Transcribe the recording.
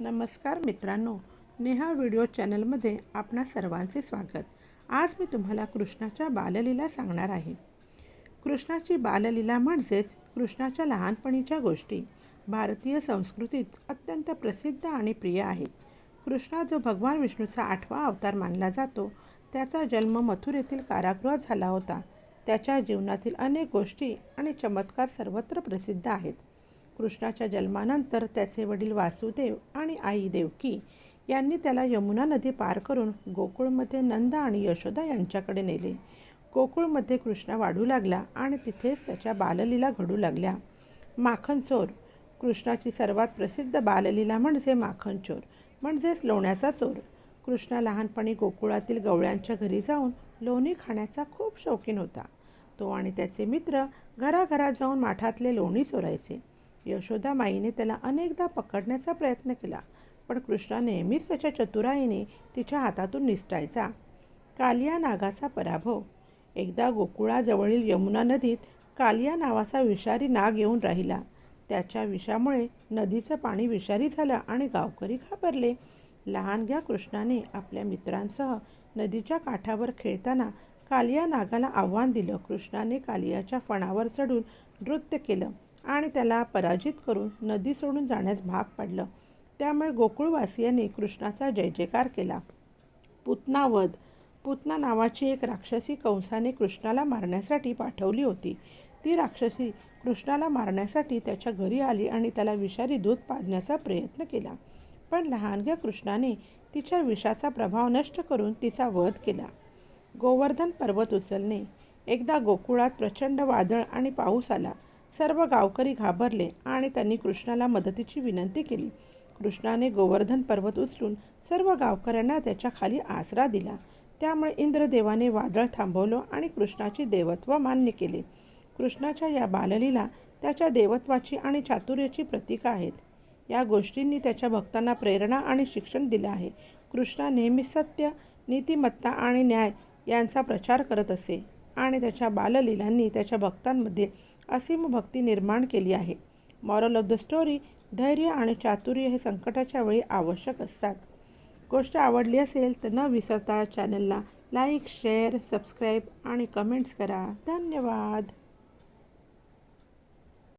नमस्कार मित्रांनो नेहा व्हिडिओ चॅनलमध्ये आपणा सर्वांचे स्वागत. आज मी तुम्हाला कृष्णाच्या बाललीला सांगणार आहे. कृष्णाची बाललीला म्हणजेच कृष्णाच्या लहानपणीच्या गोष्टी. भारतीय संस्कृतीत अत्यंत प्रसिद्ध आणि प्रिय आहेत. कृष्णा जो भगवान विष्णूचा आठवा अवतार मानला जातो त्याचा जन्म मथुर येथील कारागृहात झाला होता. त्याच्या जीवनातील अनेक गोष्टी आणि चमत्कार सर्वत्र प्रसिद्ध आहेत. कृष्णाच्या जन्मानंतर त्याचे वडील वासुदेव आणि आई देवकी यांनी त्याला यमुना नदी पार करून गोकुळमध्ये नंद आणि यशोदा यांच्याकडे नेले. गोकुळमध्ये कृष्णा वाढू लागला आणि तिथेच त्याच्या बाललीला घडू लागल्या. माखन चोर कृष्णाची सर्वात प्रसिद्ध बाललीला म्हणजे माखन चोर म्हणजेच लोण्याचा चोर. कृष्णा लहानपणी गोकुळातील गवळ्यांच्या घरी जाऊन लोणी खाण्याचा खूप शौकीन होता. तो आणि त्याचे मित्र घराघरात जाऊन माठातले लोणी चोरायचे. यशोदा माईने त्याला अनेकदा पकडण्याचा प्रयत्न केला पण कृष्णा नेहमीच त्याच्या चतुराईने तिच्या हातातून निसटायचा. कालिया नागाचा पराभव. एकदा गोकुळाजवळील यमुना नदीत कालिया नावाचा विषारी नाग येऊन राहिला. त्याच्या विषामुळे नदीचं पाणी विषारी झालं आणि गावकरी घाबरले. लहानग्या कृष्णाने आपल्या मित्रांसह नदीच्या काठावर खेळताना कालिया नागाला आव्हान दिलं. कृष्णाने कालियाच्या फणावर चढून नृत्य केलं. आणि त्याला पराजित करून नदी सोडून जाण्यास भाग पाडलं. त्यामुळे गोकुळवासियांनी कृष्णाचा जय जयकार केला. पुतना पुतना नावाची एक राक्षसी कंसाने कृष्णाला मारण्यासाठी पाठवली होती. ती राक्षसी कृष्णाला मारण्यासाठी त्याच्या घरी आली आणि त्याला विषारी दूध पाजण्याचा प्रयत्न केला. पण लहानग्या कृष्णाने तिच्या विषाचा प्रभाव नष्ट करून तिचा वध केला. गोवर्धन पर्वत उचलणे. एकदा गोकुळात प्रचंड वादळ आणि पाऊस आला. सर्व गावकरी घाबरले आणि त्यांनी कृष्णाला मदतीची विनंती केली. कृष्णाने गोवर्धन पर्वत उचलून सर्व गावकऱ्यांना त्याच्याखाली आसरा दिला. त्यामुळे इंद्रदेवाने वादळ थांबवलं आणि कृष्णाचे देवत्व मान्य केले. कृष्णाच्या या बाललीला त्याच्या देवत्वाची आणि चातुर्याची प्रतीकं आहेत. या गोष्टींनी त्याच्या भक्तांना प्रेरणा आणि शिक्षण दिलं आहे. कृष्णा नेहमी सत्य नीतिमत्ता आणि न्याय यांचा प्रचार करत असे आणि त्याच्या बाललीलांनी त्याच्या भक्तांमध्ये असीम भक्ती निर्माण केली आहे. मॉरल ऑफ द स्टोरी धैर्य आणि चातुर्य हे संकटाच्या वेळी आवश्यक असतात. गोष्ट आवडली असेल तर न विसरता चॅनलला लाईक शेअर सबस्क्राईब आणि कमेंट्स करा. धन्यवाद.